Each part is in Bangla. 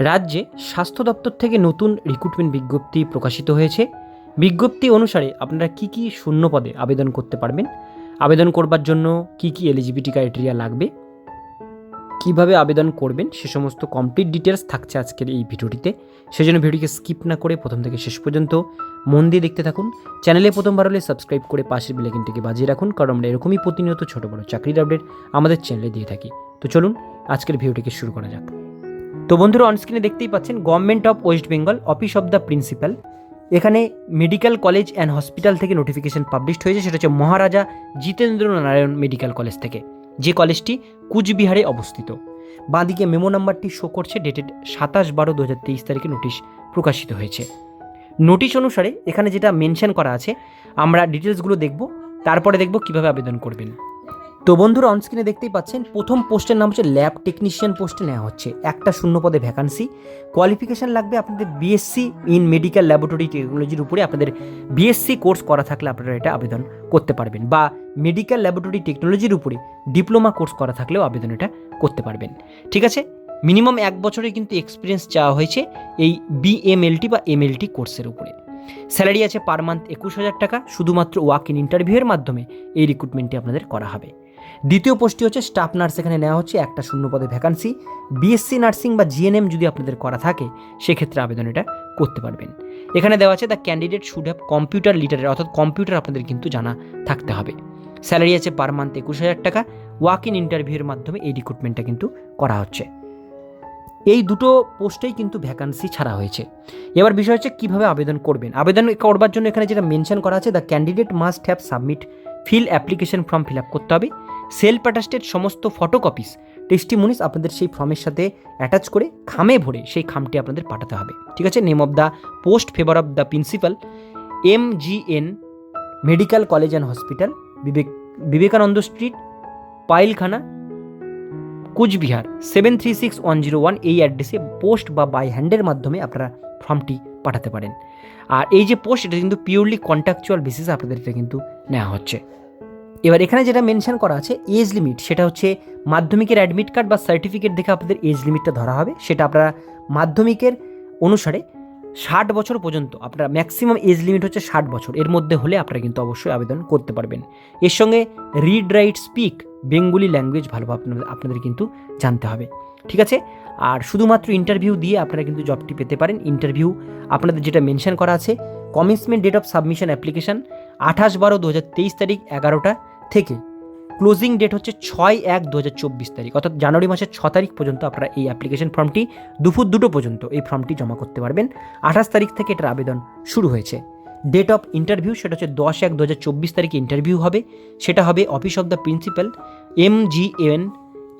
রাজ্যে স্বাস্থ্য দপ্তর থেকে নতুন রিক্রুটমেন্ট বিজ্ঞপ্তি প্রকাশিত হয়েছে। বিজ্ঞপ্তি অনুসারে আপনারা কি কি শূন্য পদে আবেদন করতে পারবেন? আবেদন করবার জন্য কি কি এলিজিবিলিটি ক্রাইটেরিয়া লাগবে? কীভাবে আবেদন করবেন? সে সমস্ত কমপ্লিট ডিটেলস থাকছে আজকের এই ভিডিওটিতে। সেজন্য ভিডিওকে স্কিপ না করে প্রথম থেকে শেষ পর্যন্ত মন দিয়ে দেখতে থাকুন। চ্যানেলে প্রথমবার হলে সাবস্ক্রাইব করে পাশের বেলাইকিনটিকে বাজিয়ে রাখুন, কারণ আমরা এরকমই প্রতিনিয়ত ছোটো বড়ো চাকরির আপডেট আমাদের চ্যানেলে দিয়ে থাকি। তো চলুন আজকের ভিডিওটিকে শুরু করা যাক। তো বন্ধুরা অনস্ক্রিনে দেখতেই পাচ্ছেন government of West Bengal office of the principal এখানে মেডিকেল কলেজ অ্যান্ড হসপিটাল থেকে নোটিফিকেশন পাবলিশড হয়েছে, সেটা হচ্ছে মহারাজা জিতেন্দ্র নারায়ণ মেডিকেল কলেজ থেকে, যে কলেজটি কুচবিহারে অবস্থিত। বাঁদিকে মেমো নাম্বারটি শো করছে ডেটেড সাতাশ বারো দু হাজার তেইশ তারিখে নোটিশ প্রকাশিত হয়েছে। নোটিশ অনুসারে এখানে যেটা মেনশন করা আছে, আমরা ডিটেলসগুলো দেখব, তারপরে দেখব কীভাবে আবেদন করবেন। তো বন্ধুরা অনস্ক্রিনে দেখতেই পাচ্ছেন, প্রথম পোস্টের নাম হচ্ছে ল্যাব টেকনিশিয়ান পোস্টে নেওয়া হচ্ছে। একটা শূন্য পদে ভ্যাকান্সি কোয়ালিফিকেশান লাগবে আপনাদের বিএসসি ইন মেডিকেল ল্যাবরেটরি টেকনোলজির উপরে। আপনাদের বিএসসি কোর্স করা থাকলে আপনারা এটা আবেদন করতে পারবেন। বা মেডিকেল ল্যাবরেটরি টেকনোলজির উপরে ডিপ্লোমা কোর্স করা থাকলেও আবেদন এটা করতে পারবেন। ঠিক আছে? মিনিমাম এক বছরে কিন্তু এক্সপিরিয়েন্স চাওয়া হয়েছে এই বিএমএলটি বা এমএলটি কোর্সের উপরে। স্যালারি আছে পার মান্থ একুশ হাজার টাকা, শুধুমাত্র ওয়াক ইন ইন্টারভিউয়ের মাধ্যমে এই রিক্রুটমেন্টটি আপনাদের করা হবে। দ্বিতীয় পোস্টটি হচ্ছে স্টাফ নার্স এখানে নেওয়া হচ্ছে একটা শূন্য পদে ভ্যাকান্সি বিএসসি নার্সিং বা জিএনএম যদি আপনাদের করা থাকে, সেক্ষেত্রে আবেদন এটা করতে পারবেন। এখানে দেওয়া আছে the candidate should have computer লিটারের অর্থাৎ কম্পিউটার আপনাদের কিন্তু জানা থাকতে হবে। স্যালারি আছে পার মান্থ একুশ হাজার টাকা ওয়াক ইন ইন্টারভিউয়ের মাধ্যমে এই রিক্রুটমেন্টটা কিন্তু করা হচ্ছে। এই দুটো পোস্টেই কিন্তু ভ্যাকান্সি ছাড়া হয়েছে। এবার বিষয় হচ্ছে কীভাবে আবেদন করবেন? আবেদন করবার জন্য এখানে যেটা মেনশন করা আছে the candidate must have submit fill application form fill up করতে হবে। সেলফ অ্যাটাস্টেড সমস্ত ফটোকপিস টেস্টিমনিস আপনাদের সেই ফর্মের সাথে অ্যাটাচ করে খামে ভরে সেই খামটি আপনাদের পাঠাতে হবে। ঠিক আছে? Name of the post favour of the principal M G N medical college and hospital Vivek Vivekananda street Pailkhana Coochbehar seven three six one zero one এই অ্যাড্রেসে পোস্ট বা বাই হ্যান্ডের মাধ্যমে আপনারা ফর্মটি পাঠাতে পারেন। আর এই যে পোস্ট এটা কিন্তু পিওরলি কন্ট্রাকচুয়াল বেসিসে আপনাদের এটা কিন্তু নেওয়া হচ্ছে। এবার এখানে যেটা মেনশন করা আছে এজ লিমিট সেটা হচ্ছে মাধ্যমিকের অ্যাডমিট কার্ড বা সার্টিফিকেট দেখে আপনাদের এজ লিমিটটা ধরা হবে। সেটা আপনারা মাধ্যমিকের অনুসারে ষাট বছর পর্যন্ত, আপনার ম্যাক্সিমাম এজ লিমিট হচ্ছে ষাট বছর। এর মধ্যে হলে আপনারা কিন্তু অবশ্যই আবেদন করতে পারবেন। এর সঙ্গে read write speak Bengali language ভালোভাবে আপনাদের আপনাদের কিন্তু জানতে হবে। ঠিক আছে? আর শুধুমাত্র ইন্টারভিউ দিয়ে আপনারা কিন্তু জবটি পেতে পারেন। ইন্টারভিউ আপনাদের যেটা মেনশন করা আছে commitment date of submission application আঠাশ বারো দু তারিখ এগারোটা থেকে। ক্লোজিং ডেট হচ্ছে ছয় এক দু তারিখ। অর্থাৎ জানুয়ারি মাসের ছ তারিখ পর্যন্ত আপনারা এই অ্যাপ্লিকেশন ফর্মটি দুপুর দুটো পর্যন্ত এই ফর্মটি জমা করতে পারবেন। আঠাশ তারিখ থেকে এটার আবেদন শুরু হয়েছে। ডেট অফ ইন্টারভিউ সেটা হচ্ছে দশ এক দু হাজার চব্বিশ তারিখে ইন্টারভিউ হবে। সেটা হবে office of the principal M G N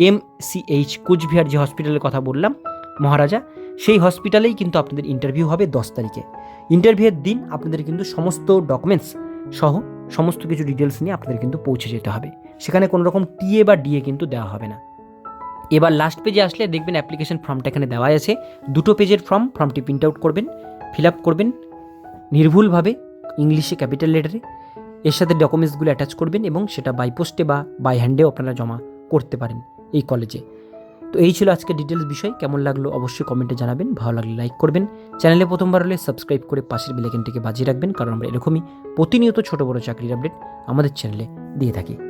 M C H Coochbehar যে হসপিটালের কথা বললাম, মহারাজা। সেই হসপিটালেই কিন্তু আপনাদের ইন্টারভিউ হবে দশ তারিখে। ইন্টারভিউয়ের দিন আপনাদের কিন্তু সমস্ত ডকুমেন্টস সহ সমস্ত কিছু ডিটেলস নিয়ে আপনাদের কিন্তু পৌঁছে যেতে হবে। সেখানে কোনো রকম টিএ বা ডিএ কিন্তু দেওয়া হবে না। এবার লাস্ট পেজে আসলে দেখবেন অ্যাপ্লিকেশন ফর্মটা এখানে দেওয়া আছে। দুটো পেজের ফর্ম ফর্মটি প্রিন্ট আউট করবেন ফিল আপ করবেন, নির্ভুলভাবে ইংলিশে ক্যাপিটাল লেটারে এর সাথে ডকুমেন্টসগুলো অ্যাটাচ করবেন এবং সেটা বাই পোস্টে বা বাই হ্যান্ডেও আপনারা জমা করতে পারেন এই কলেজে তো এই ছিল আজকে ডিটেলস বিষয়। কেমন লাগল অবশ্যই কমেন্টে জানাবেন। ভালো লাগলে লাইক করবেন। চ্যানেলে প্রথমবার হলে সাবস্ক্রাইব করে পাশের বেলাইকেনটিকে বাজিয়ে রাখবেন। কারণ আমরা এরকমই প্রতিনিয়ত ছোটো বড় চাকরির আপডেট আমাদের চ্যানেলে দিয়ে থাকি।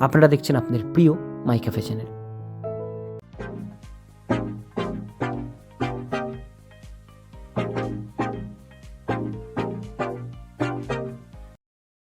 আপনারা দেখছেন আপনাদের প্রিয় মাই ক্যাফে চ্যানেল